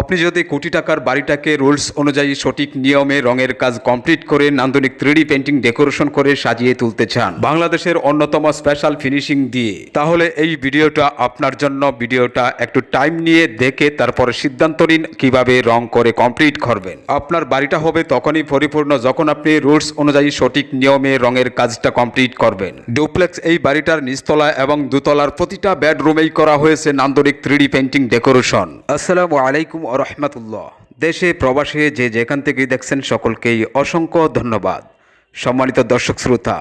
আপনি যদি কোটি টাকার বাড়িটাকে রুলস অনুযায়ী সঠিক নিয়মে রঙের কাজ কমপ্লিট করে নান্দনিক থ্রিডি পেন্টিং ডেকোরেশন করে সাজিয়ে তুলতে চান বাংলাদেশের অন্যতম স্পেশাল ফিনিশিং দিয়ে, তাহলে এই ভিডিওটা আপনার জন্য, ভিডিওটা একটু টাইম নিয়ে দেখে তারপরে সিদ্ধান্ত নিন কীভাবে রং করে কমপ্লিট করবেন। আপনার বাড়িটা হবে তখনই পরিপূর্ণ যখন আপনি রুলস অনুযায়ী সঠিক নিয়মে রঙের কাজটা কমপ্লিট করবেন। ডুপ্লেক্স এই বাড়িটার নিচতলা এবং দুতলার প্রতিটা বেডরুমেই করা হয়েছে নান্দনিক থ্রিডি পেন্টিং ডেকোরেশন। আসসালামু আলাইকুম ও দেশে, প্রবাসে যে যেখান থেকেই দেখছেন সকলকেই অসংখ্য ধন্যবাদ। সম্মানিত দর্শক শ্রোতা,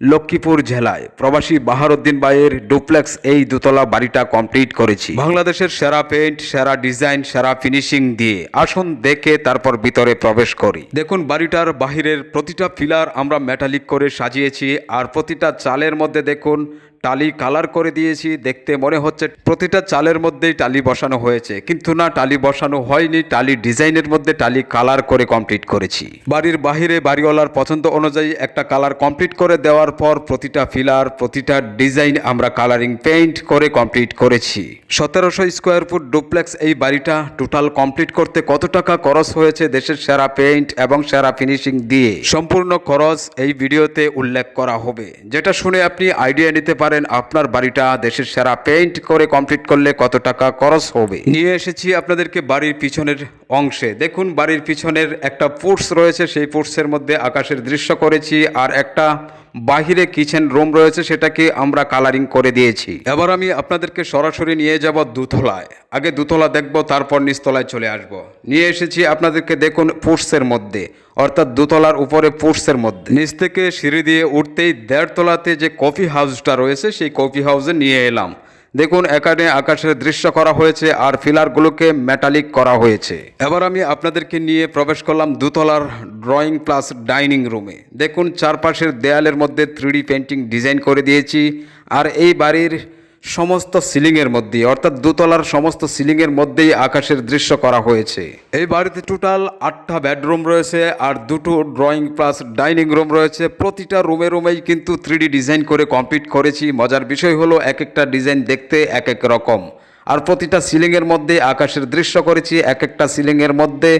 লক্ষ্মীপুর জেলায় প্রবাসী বাহারুদ্দিন ভাইয়ের ডুপ্লেক্স এই দুতলা বাড়িটা কমপ্লিট করেছি। বাংলাদেশের সেরা পেইন্ট, সেরা ডিজাইন, সেরা ফিনিশিং দিয়ে আসুন দেখে তারপর ভিতরে প্রবেশ করি। দেখুন, বাড়িটার বাহিরের প্রতিটা পিলার আমরা মেটালিক করে সাজিয়েছি, আর প্রতিটা চালের মধ্যে দেখুন টালি কালার করে দিয়েছি, দেখতে মনে হচ্ছে প্রতিটা চালের মধ্যেই টালি বসানো হয়েছে। কিন্তু না, টালি বসানো হয়নি, টালি ডিজাইনের মধ্যে টালি কালার করে কমপ্লিট করেছি। বাড়ির বাহিরে বাড়িওয়ালার পছন্দ অনুযায়ী একটা কালার কমপ্লিট করে দেওয়ার পর প্রতিটা ফিলার, প্রতিটা ডিজাইন আমরা কালারিং পেইন্ট করে কমপ্লিট করেছি। সতেরোশো স্কোয়ার ফুট ডুপ্লেক্স এই বাড়িটা টোটাল কমপ্লিট করতে কত টাকা খরচ হয়েছে দেশের সেরা পেইন্ট এবং সেরা ফিনিশিং দিয়ে? সম্পূর্ণ খরচ এই ভিডিওতে উল্লেখ করা হবে। যেটা শুনে আপনি আইডিয়া নিতে পারেন আপনার বাড়িটা দেশের সেরা পেইন্ট করে কমপ্লিট করলে কত টাকা খরচ হবে? নিয়ে এসেছি আপনাদেরকে বাড়ির পিছনের অংশে। দেখুন, বাড়ির পিছনের একটা পোর্টস রয়েছে, সেই পোর্টসের মধ্যে আকাশের দৃশ্য করেছি, আর একটা বাহিরে কিচেন রুম রয়েছে, সেটাকে আমরা কালারিং করে দিয়েছি। এবার আমি আপনাদেরকে সরাসরি নিয়ে যাব দুতলায়। আগে দুতলা দেখব, তারপর নিচতলায় চলে আসব। নিয়ে এসেছি আপনাদেরকে দেখুন পোর্টসের মধ্যে, অর্থাৎ দুতলার উপরে পোর্টসের মধ্যে। নিচ থেকে সিঁড়ি দিয়ে উঠতেই দেড়তলাতে যে কফি হাউসটা রয়েছে, সেই কফি হাউসে নিয়ে এলাম। দেখুন, এখানে আকাশের দৃশ্য করা হয়েছে আর ফিলারগুলোকে মেটালিক করা হয়েছে। এবার আমি আপনাদেরকে নিয়ে প্রবেশ করলাম দুতলার ড্রয়িং প্লাস ডাইনিং রুমে দেখুন, চারপাশের দেয়ালের মধ্যে থ্রিডি পেন্টিং ডিজাইন করে দিয়েছি। আর এই বাড়ির সমস্ত সিলিংয়ের মধ্যে অর্থাৎ দোতলার সমস্ত সিলিংয়ের মধ্যেই আকাশের দৃশ্য করা হয়েছে। এই বাড়িতে টোটাল আটটা বেডরুম রয়েছে আর দুটো ড্রয়িং প্লাস ডাইনিং রুম রয়েছে। প্রতিটা রুমে রুমেই কিন্তু থ্রি ডিজাইন করে কমপ্লিট করেছি। মজার বিষয় হলো এক একটা ডিজাইন দেখতে এক এক রকম। আর প্রতিটা সিলিংয়ের মধ্যে আকাশের দৃশ্য করেছি এক একটা সিলিংয়ের মধ্যে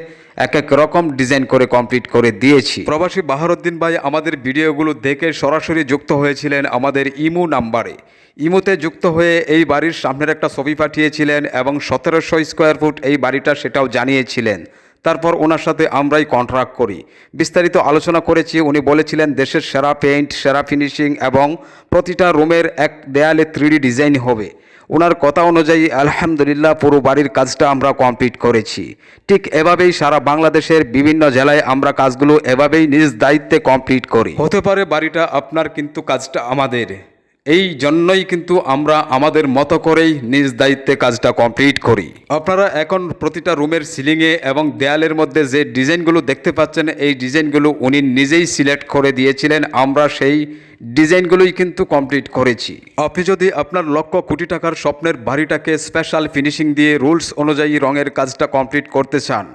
এক এক রকম ডিজাইন করে কমপ্লিট করে দিয়েছি। প্রবাসী বাহারুদ্দিন ভাই, আমাদের ভিডিওগুলো দেখে সরাসরি যুক্ত হয়েছিলেন আমাদের ইমু নাম্বারে। ইমুতে যুক্ত হয়ে এই বাড়ির সামনের একটা ছবি পাঠিয়েছিলেন এবং সতেরোশো স্কোয়ার ফুট এই বাড়িটা সেটাও জানিয়েছিলেন। তারপর ওনার সাথে আমরাই কন্ট্রাক্ট করি। বিস্তারিত আলোচনা করেছি, উনি বলেছিলেন দেশের সেরা পেইন্ট সেরা ফিনিশিং এবং প্রতিটা রুমের এক দেয়ালে থ্রিডি ডিজাইন হবে। ওনার কথা অনুযায়ী আলহামদুলিল্লাহ পুরো বাড়ির কাজটা আমরা কমপ্লিট করেছি। ঠিক এভাবেই সারা বাংলাদেশের বিভিন্ন জেলায় আমরা কাজগুলো এভাবেই নিজ দায়িত্বে কমপ্লিট করি। হতে পারে বাড়িটা আপনার কিন্তু কাজটা আমাদের। এই জন্যই কিন্তু আমরা আমাদের মতো করেই নিজ দায়িত্বে কাজটা কমপ্লিট করি। আপনারা এখন প্রতিটা রুমের সিলিংয়ে এবং দেয়ালের মধ্যে যে ডিজাইনগুলো দেখতে পাচ্ছেন, এই ডিজাইনগুলো উনি নিজেই সিলেক্ট করে দিয়েছিলেন। আমরা সেই ডিজাইনগুলোই কিন্তু কমপ্লিট করেছি। আপনি যদি আপনার লক্ষ কোটি টাকার স্বপ্নের বাড়িটাকে স্পেশাল ফিনিশিং দিয়ে রুলস অনুযায়ী রঙের কাজটা কমপ্লিট করতে চান,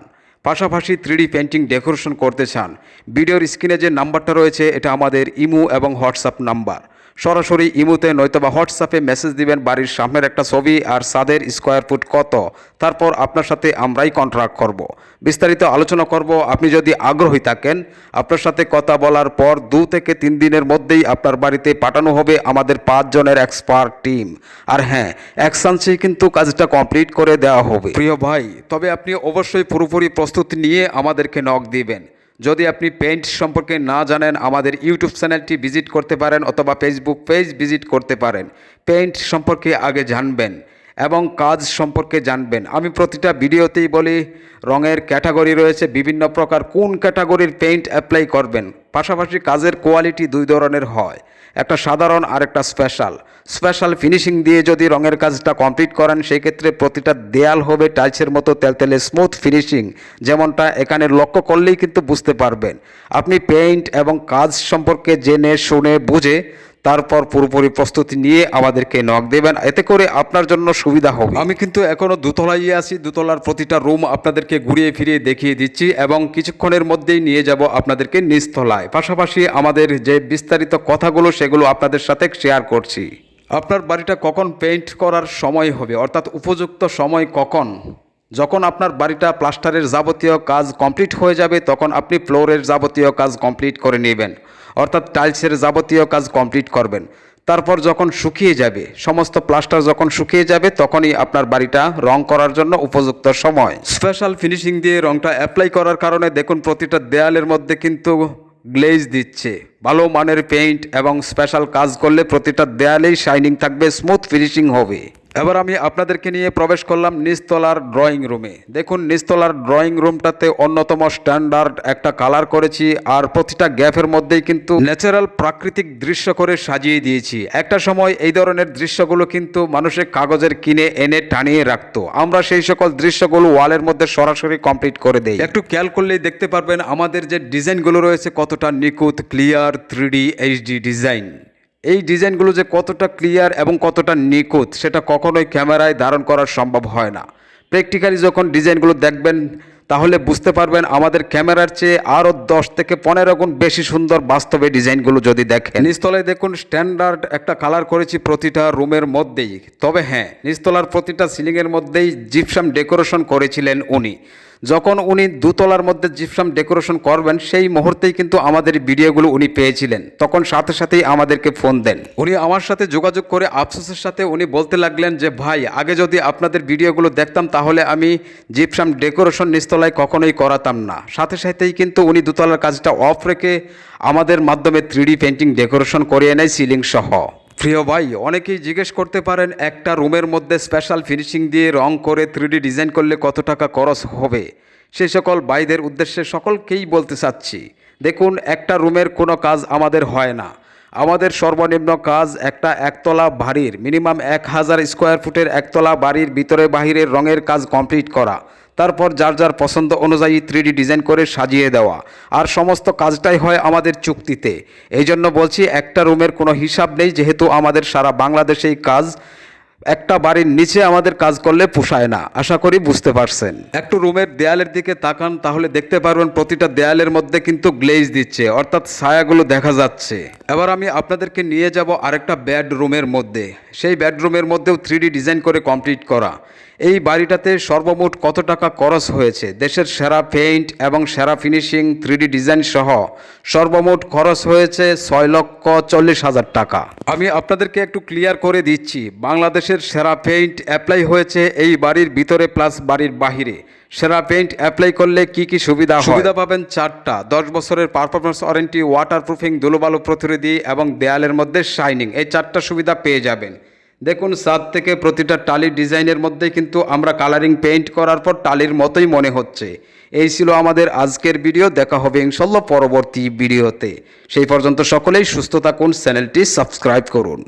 পাশাপাশি থ্রিডি পেন্টিং ডেকোরেশন করতে চান, ভিডিওর স্ক্রিনে যে নাম্বারটা রয়েছে, এটা আমাদের ইমো এবং হোয়াটসঅ্যাপ নাম্বার। সরাসরি ইমোতে নয়তোবা হোয়াটসঅ্যাপে মেসেজ দিবেন বাড়ির সামনের একটা ছবি আর সাদের স্কোয়ার ফুট কত। তারপর আপনার সাথে আমরাই কন্ট্রাক্ট করব। বিস্তারিত আলোচনা করব। আপনি যদি আগ্রহী থাকেন, আপনার সাথে কথা বলার পর দু থেকে তিন দিনের মধ্যেই আপনার বাড়িতে পাঠানো হবে আমাদের পাঁচজনের এক্সপার্ট টিম আর হ্যাঁ এক চান্সেই কিন্তু কাজটা কমপ্লিট করে দেওয়া হবে। প্রিয় ভাই, তবে আপনি অবশ্যই পুরোপুরি প্রস্তুতি নিয়ে আমাদেরকে নক দিবেন। যদি আপনি পেইন্ট সম্পর্কে না জানেন, আমাদের ইউটিউব চ্যানেলটি ভিজিট করতে পারেন অথবা ফেসবুক পেজ ভিজিট করতে পারেন। পেইন্ট সম্পর্কে আগে জানবেন। এবং কাজ সম্পর্কে জানবেন। আমি প্রতিটা ভিডিওতেই বলি, রঙের ক্যাটাগরি রয়েছে, বিভিন্ন প্রকার কোন ক্যাটাগরির পেইন্ট অ্যাপ্লাই করবেন। পাশাপাশি কাজের কোয়ালিটি দুই ধরনের হয়, একটা সাধারণ আর একটা স্পেশাল স্পেশাল ফিনিশিং দিয়ে যদি রঙের কাজটা কমপ্লিট করেন, সেই ক্ষেত্রে প্রতিটা দেয়াল হবে টাইলসের মতো তেলতেলে স্মুথ ফিনিশিং যেমনটা এখানে লক্ষ্য করলেই কিন্তু বুঝতে পারবেন। আপনি পেইন্ট এবং কাজ সম্পর্কে জেনে, শুনে, বুঝে তারপর পুরোপুরি প্রস্তুতি নিয়ে আমাদেরকে নক দেবেন। এতে করে আপনার জন্য সুবিধা হবে। আমি কিন্তু এখনও দুতলায় আছি, দুতলার প্রতিটা রুম আপনাদেরকে ঘুরিয়ে ফিরিয়ে দেখিয়ে দিচ্ছি এবং কিছুক্ষণের মধ্যেই নিয়ে যাব আপনাদেরকে নিচতলায় পাশাপাশি আমাদের যে বিস্তারিত কথাগুলো, সেগুলো আপনাদের সাথে শেয়ার করছি। আপনার বাড়িটা কখন পেইন্ট করার সময় হবে? অর্থাৎ উপযুক্ত সময় কখন? যখন আপনার বাড়িটা প্লাস্টারের যাবতীয় কাজ কমপ্লিট হয়ে যাবে, তখন আপনি ফ্লোরের যাবতীয় কাজ কমপ্লিট করে নেবেন। অর্থাৎ টাইলসের যাবতীয় কাজ কমপ্লিট করবেন। তারপর যখন শুকিয়ে যাবে, সমস্ত প্লাস্টার যখন শুকিয়ে যাবে, তখনই আপনার বাড়িটা রং করার জন্য উপযুক্ত সময়। স্পেশাল ফিনিশিং দিয়ে রংটা অ্যাপ্লাই করার কারণে দেখুন, প্রতিটা দেয়ালের মধ্যে কিন্তু গ্লেজ দিচ্ছে। ভালো মানের পেইন্ট এবং স্পেশাল কাজ করলে প্রতিটা দেয়ালেই শাইনিং থাকবে, স্মুথ ফিনিশিং হবে। এবার আমি আপনাদেরকে নিয়ে প্রবেশ করলাম নিচতলার ড্রয়িং রুমে দেখুন, নিচতলার ড্রয়িং রুমটাতে অন্যতম স্ট্যান্ডার্ড একটা কালার করেছি আর প্রতিটা গ্যাপের মধ্যেই কিন্তু ন্যাচারাল প্রাকৃতিক দৃশ্য করে সাজিয়ে দিয়েছি। একটা সময় এই ধরনের দৃশ্যগুলো কিন্তু মানুষের কাগজের কিনে এনে টানিয়ে রাখতো। আমরা সেই সকল দৃশ্যগুলো ওয়ালের মধ্যে সরাসরি কমপ্লিট করে দেই। একটু খেয়াল করলেই দেখতে পারবেন আমাদের যে ডিজাইনগুলো রয়েছে কতটা নিখুঁত clear three D H D design এই ডিজাইনগুলো যে কতটা ক্লিয়ার এবং কতটা নিখুঁত, সেটা কখনোই ক্যামেরায় ধারণ করা সম্ভব হয় না। প্র্যাকটিক্যালি যখন ডিজাইনগুলো দেখবেন, তাহলে বুঝতে পারবেন আমাদের ক্যামেরার চেয়ে আরও দশ থেকে পনেরো গুণ বেশি সুন্দর বাস্তবে ডিজাইনগুলো যদি দেখেন। নিচতলায় দেখুন স্ট্যান্ডার্ড একটা কালার করেছি প্রতিটা রুমের মধ্যেই। তবে হ্যাঁ নিচতলার প্রতিটা সিলিংয়ের মধ্যেই জিপসাম ডেকোরেশন করেছিলেন উনি। যখন উনি দুতলার মধ্যে জিপসাম ডেকোরেশন করবেন, সেই মুহূর্তেই কিন্তু আমাদের ভিডিওগুলো উনি পেয়েছিলেন। তখন সাথে সাথেই আমাদেরকে ফোন দেন। উনি আমার সাথে যোগাযোগ করে আফসোসের সাথে উনি বলতে লাগলেন যে, ভাই, আগে যদি আপনাদের ভিডিওগুলো দেখতাম, তাহলে আমি জিপসাম ডেকোরেশন নিস্তলায় কখনোই করাতাম না। সাথে সাথেই কিন্তু উনি দুতলার কাজটা অফ রেখে আমাদের মাধ্যমে থ্রি পেন্টিং ডেকোরেশন করিয়ে নেয় সিলিং সহ। প্রিয় ভাই, অনেকেই জিজ্ঞেস করতে পারেন, একটা রুমের মধ্যে স্পেশাল ফিনিশিং দিয়ে রং করে থ্রিডি ডিজাইন করলে কত টাকা খরচ হবে? সেই সকল ভাইদের উদ্দেশ্যে সকলকেই বলতে চাচ্ছি, দেখুন, একটা রুমের কোনো কাজ আমাদের হয় না। আমাদের সর্বনিম্ন কাজ একটা একতলা বাড়ির মিনিমাম এক হাজার স্কোয়ার ফুটের একতলা বাড়ির ভিতরে বাহিরের রঙের কাজ কমপ্লিট করা। তারপর যার যার পছন্দ অনুযায়ী থ্রি ডিজাইন করে সাজিয়ে দেওয়া। আর সমস্ত কাজটাই হয় আমাদের চুক্তিতে। এই জন্য বলছি, একটা রুমের কোনো হিসাব নেই, যেহেতু আমাদের সারা বাংলাদেশেই কাজ। একটা বাড়ির নিচে আমাদের কাজ করলে পোষায় না। আশা করি বুঝতে পারছেন। একটু রুমের দেয়ালের দিকে তাকান, তাহলে দেখতে পারবেন প্রতিটা দেয়ালের মধ্যে কিন্তু গ্লেজ দিচ্ছে, অর্থাৎ ছায়াগুলো দেখা যাচ্ছে। এবার আমি আপনাদেরকে নিয়ে যাব আরেকটা বেডরুমের মধ্যে। সেই বেডরুমের মধ্যেও থ্রি ডিজাইন করে কমপ্লিট করা। এই বাড়িটাতে সর্বমোট কত টাকা খরচ হয়েছে? দেশের সেরা পেইন্ট এবং সেরা ফিনিশিং থ্রিডি ডিজাইন সহ সর্বমোট খরচ হয়েছে ছয় লক্ষ চল্লিশ হাজার টাকা। আমি আপনাদেরকে একটু ক্লিয়ার করে দিচ্ছি, বাংলাদেশের সেরা পেইন্ট অ্যাপ্লাই হয়েছে এই বাড়ির ভিতরে প্লাস বাড়ির বাহিরে। সেরা পেইন্ট অ্যাপ্লাই করলে কি কি সুবিধা সুবিধা পাবেন চারটা, দশ বছরের পারফরমেন্স ওয়ারেন্টি ওয়াটার প্রুফিং ধুলোবালু প্রতিরোধী এবং দেয়ালের মধ্যে শাইনিং, এই চারটা সুবিধা পেয়ে যাবেন। দেখুন সাত থেকে প্রতিটা টালির ডিজাইনের মধ্যে কিন্তু আমরা কালারিং পেইন্ট করার পর টালির মতোই মনে হচ্ছে। এই ছিল আমাদের আজকের ভিডিও দেখা হবে ইনশাল্লাহ পরবর্তী ভিডিওতে সেই পর্যন্ত সকলেই সুস্থ থাকুন, চ্যানেলটি সাবস্ক্রাইব করুন।